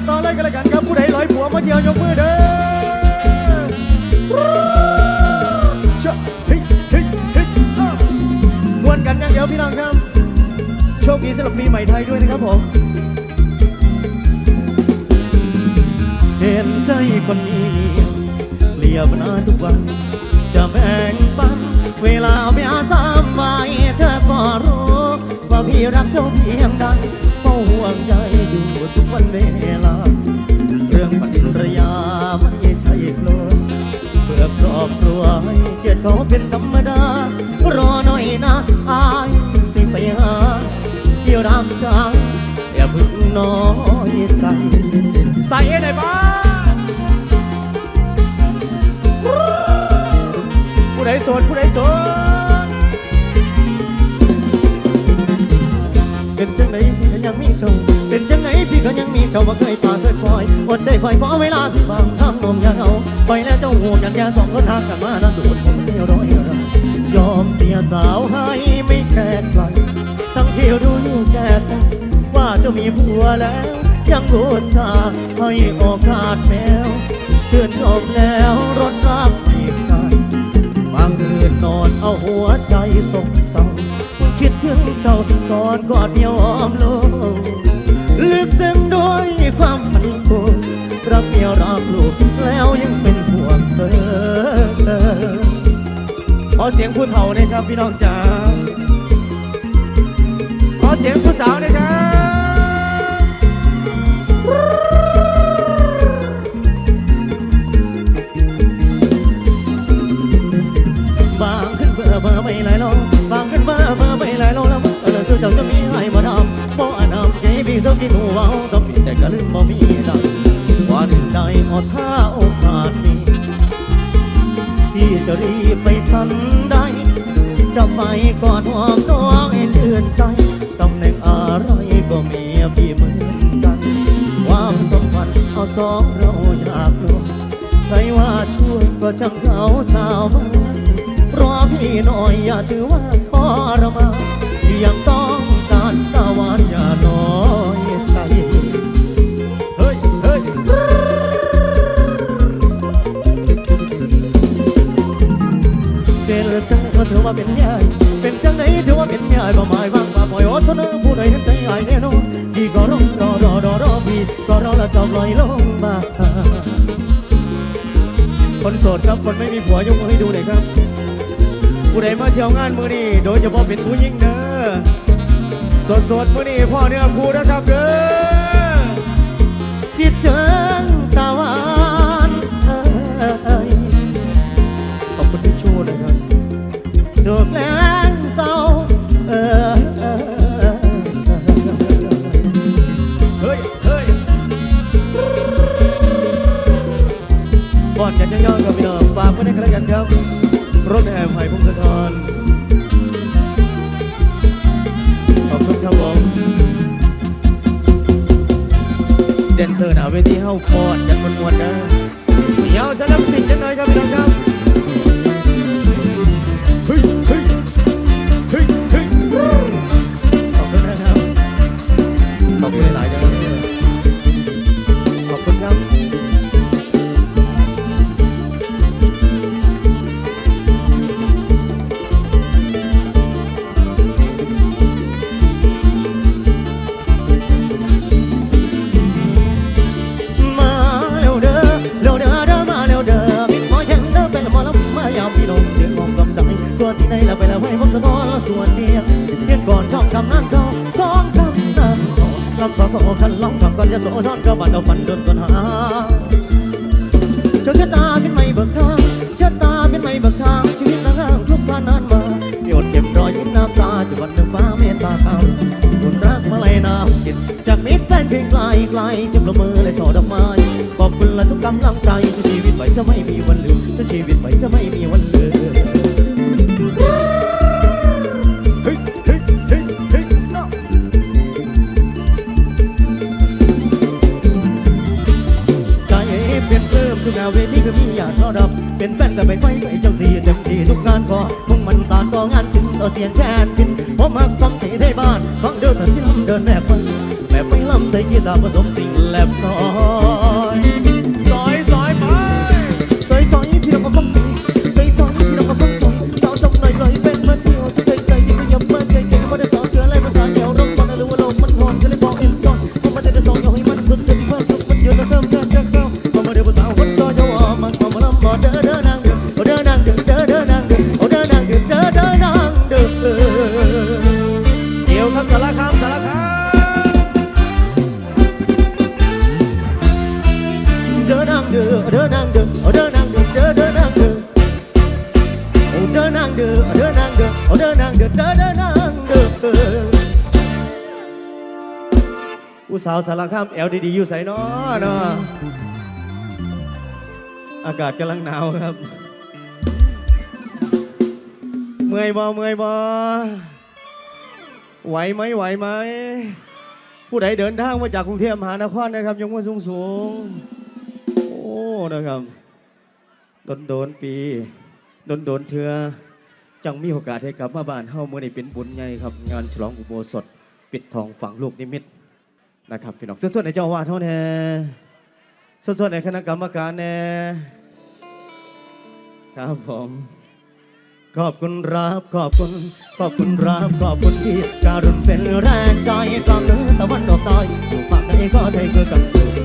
กันต่อเลยกันเลยกันครับผู้ใดลอยผัวมาเที่ยวยกมือเด้อชะเฮ้ยเฮ้ยเฮ้ยอ้าวมวนกันอย่างเดียวพี่น้องครับโชคดีสำหรับปีใหม่ไทยด้วยนะครับผมเห็นใจคนมีเมียเลียบหน้าทุกวัน จะแบ่งปัน เวลาเมียสามไว้เธอก็รู้ ว่าพี่รักเจ้าเพียงใดเฝ้าห่วงใย วันเวลา เรื่องปัญญยาไม่ใช่กลัวเพื่อครอบครัวให้เกียรติเขาเป็นธรรมดา รอหน่อยนะอายสิไปหาเกี่ยวรักจังอย่าพึ่งน้อง เจ้าว่าเคยปาเคยคอยอดใจคอยเพราะเวลาที่บางทำนมยาเขาไปแล้วเจ้าหูกันยาสองคนทางกันมานั้นดูดผมเดียวร้อยเรายอมเสียสาวให้ไม่แค่ไกลทั้งที่รู้อยู่แก่ใจว่าเจ้ามีผัวแล้ว ยังรู้สาให้โอกาสแมวเชื่นชมแล้วรดรักอีกใจบางคืนนอนเอาหัวใจสงเศร้าคิดถึงเจ้ากอดกอดเดียวอ้อมลก รักเดียวรักลูกแล้วยังเป็นห่วงเธอขอเสียงผู้เฒ่านะครับพี่น้องจ๋าขอเสียงผู้สาวนะครับ กอดหอมน้องให้ชื่นใจตำแหน่งอะไรก็มีพี่เหมือนกัน ความสมพันธ์เอาสองเราอยากรู้ใครว่าช่วยก็ช่างเขาชาวบ้านรอพี่หน่อยอย่าถือว่าทรมานยังต้องการตาหวานอย่าน้อยใจเฮ้ยเฮ้ยเจังก็ถือว่าเป็นยังไหนถื อายบ่หมายว่างว่าปล่อยอดทนผู้ใดเห็นใจอายแน่นอนพี่ก็รอรอรอรอรอพี่ก็รอแล้วจะปล่อยลงมาคนโสดครับคนไม่มีผัวยกมือให้ดูหน่อยครับผู้ใดมาเที่ยวงานมือนี้โดยเฉพาะเป็นผู้หญิงเด้อสดสดๆมือนี้พ่อเนื้อคู่นะครับเด้อคิดถึง องฝากไว้ในกระกันครับ รถแอร์ไผ่พงศธรขอบคุณครับผมแดนเซอร์หน้าเวทีเฮาพอดกันมวนๆนะยาวสลับสิ่งจังหน่อยครับพี่น้องครับ ก็ขอคันร้องคำก่อนจะโสดอนก็บันเอาฟันเดินก่อนหาจนชะตาเป็นไม่เบิกทางชะตาเป็นไม่เบิกทางชีวิตนางห้างทุกผ่านนานมามีอดเก็บรอยยิ้มน้ำตาจนวันหนึ่งฟ้าเมตตาเขาคุณรักมาเลยน้ำจิตจากมิตรแฟนเพลงไกลไกลเสียงประมือและช่อดอกไม้ขอบคุณและทุกกำลังใจชีวิตไหวจะไม่มีวันลืมชีวิตไหวจะไม่มีวันลืม นวเวทีคือมีอยากรอรับ เป็นแฟนกับไปไฟไปจังสีเต็มที่ทุกงานพอมุ่งมันสานก็งานสิ้นต่อเสียงแทนพินผมมักฟังที่ได้บ้านฟังเดินแต่สิ้นเดินแนบฟังแบบไม่ลำใส่กีตาร์ผสมสิ่งแลบซ้อน เด้อเด้อนางเด้อโอ้เด้อนางเด้อเด้อเด้อนางเด้อโอ้เดินนางเด้อเดินนางเด้อโอ้เดินนางเด้อเดินเดินนางเด้อผู้สาวสารคามแอลดีๆอยู่ใส่น้อเนาะอากาศกำลังหนาวครับ เมื่อยบ่เมื่อยบ่ไหวไหมไหวไหมผู้ใดเดินทางมาจากกรุงเทพมหานครนะครับยกมือสูงสูง นะครับโดนโดนปีโดนโดนเถือจังมีโอกาสให้กลับมาบ้านเฮาเมื่อนี้เป็นบุญใหญ่ครับ งานฉลองอุโบสถ ปิดทองฝังลูกนิมิตนะครับพี่น้องส่วนๆในเจ้าวาดเท่าแน่ส่วนๆในคณะกรรมการแน่ครับผมขอบคุณรับขอบคุณขอบคุณรับขอบคุณที่การุณเป็นแรงใจกลางเหนือตะวันออกใต้อยู่ภาคใดก็ไทยคือกัน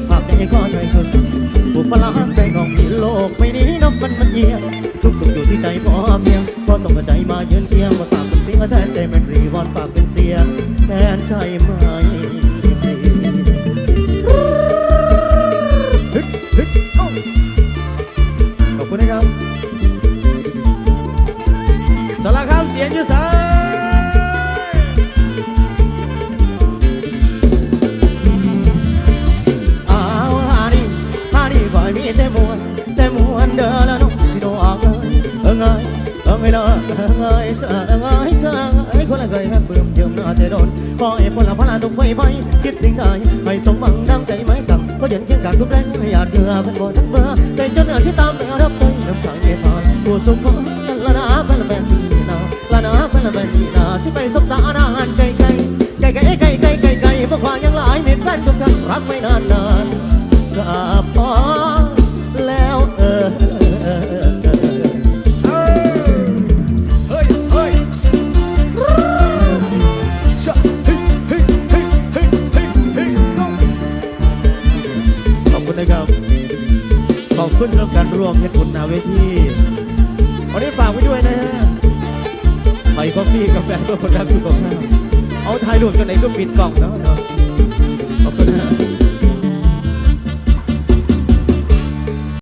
ภาคใดก็ไทยคือ ผูกพลานใจของมีโลกไม่นี้นับมันมันเยี่ยมทุกสุขอยู่ที่ใจพอเพียงพอส่งใจมาเยือนเคียงมาฝากเป็นเสียงแทนใจมันรีวอนฝากเป็นเสียงแทนใจมา เยิมหน้าแต่โดนขอให้พลพลาทุกไฟไฟคิดสิ่งใดให้สมหวังดังใจไหมกับก็ยันเคียงกางทุกแรงให้หยาดเกลือเป็นบ่ทั้งเบื่อใจจนเหนือที่ตามแนวรับใจน้ำใจเมตตาผู้สมหวังละนาเป็นแบบนี้นะละนาเป็นแบบนี้นะที่ไปสบตาอาหารใจไกลใจไกลไกลไกลไกลไกลเพราะความยังหลายมีแฟนทุกท่านรักไม่นานนานก็พอแล้วเออ ร่วมเหตุผลหนาเวทีวันนี้ฝากไว้ด้วยนะฮะไปกาแฟกาแฟเพื่อคนรักสุขภาพเอาถ่ายรูปกันไหนก็ปิดกล่องแล้วเนาะขอบคุณนะ